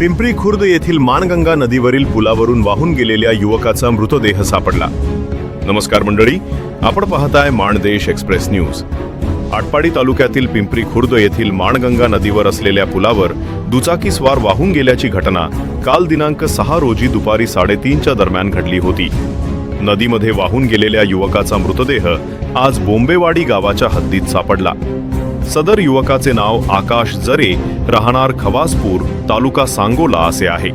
पिंपरी खुर्द येथील मानगंगा नदीवरील पुलावरून वाहून गेलेल्या युवकाचा मृतदेह सापडला. नमस्कार मंडळी आपण पाहताय माणदेश एक्सप्रेस न्यूज. आटपाडी तालुक्यातील पिंपरी खुर्द येथील माणगंगा नदीवर असलेल्या पुलावर दुचाकी स्वार वाहून गेल्याची घटना काल दिनांक सहा रोजी दुपारी साडेतीनच्या दरम्यान घडली होती. नदीमध्ये वाहून गेलेल्या युवकाचा मृतदेह आज बोंबेवाडी गावाच्या हद्दीत सापडला. सदर युवकाचे नाव आकाश जरे राहणार खवासपूर तालुका सांगोला असे आहे.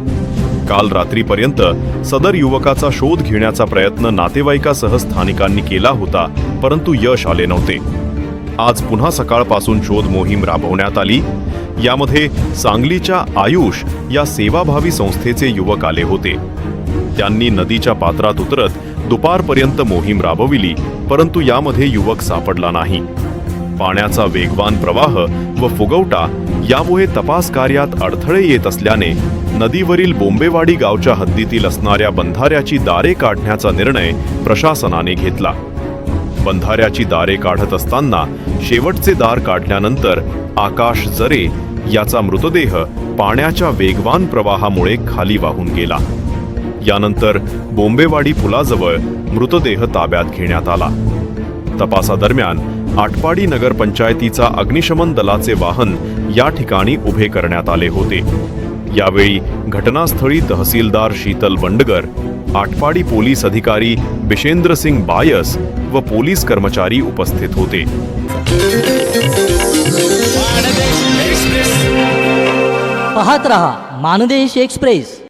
काल रात्रीपर्यंत सदर युवकाचा शोध घेण्याचा प्रयत्न नातेवाईकासह स्थानिकांनी केला होता परंतु यश आले नव्हते. आज पुन्हा सकाळपासून शोध मोहीम राबवण्यात आली. यामध्ये सांगलीच्या आयुष या सेवाभावी संस्थेचे युवक आले होते. त्यांनी नदीच्या पात्रात उतरत दुपारपर्यंत मोहीम राबविली परंतु यामध्ये युवक सापडला नाही. पाण्याचा वेगवान प्रवाह व फुगवटा यामुळे तपास कार्यात अडथळे येत असल्याने नदीवरील बोंबेवाडी गावच्या हद्दीतील असणाऱ्या बंधाऱ्याची दारे काढण्याचा निर्णय प्रशासनाने घेतला. बंधाऱ्याची दारे काढत असताना शेवटचे दार काढल्यानंतर आकाश जरे याचा मृतदेह पाण्याच्या वेगवान प्रवाहामुळे खाली वाहून गेला. यानंतर बोंबेवाडी पुलाजवळ मृतदेह ताब्यात घेण्यात आला. तपासादरम्यान आटपाडी नगरपंचायतीचा अग्निशमन दलाचे वाहन या ठिकाणी उभे करण्यात आले होते. यावेळी घटनास्थळी तहसीलदार शीतल बंडगर आटपाडी पोलीस अधिकारी बिशेंद्र सिंग बायस व पोलीस कर्मचारी उपस्थित होते. पाहत रहा मानदेश एक्सप्रेस.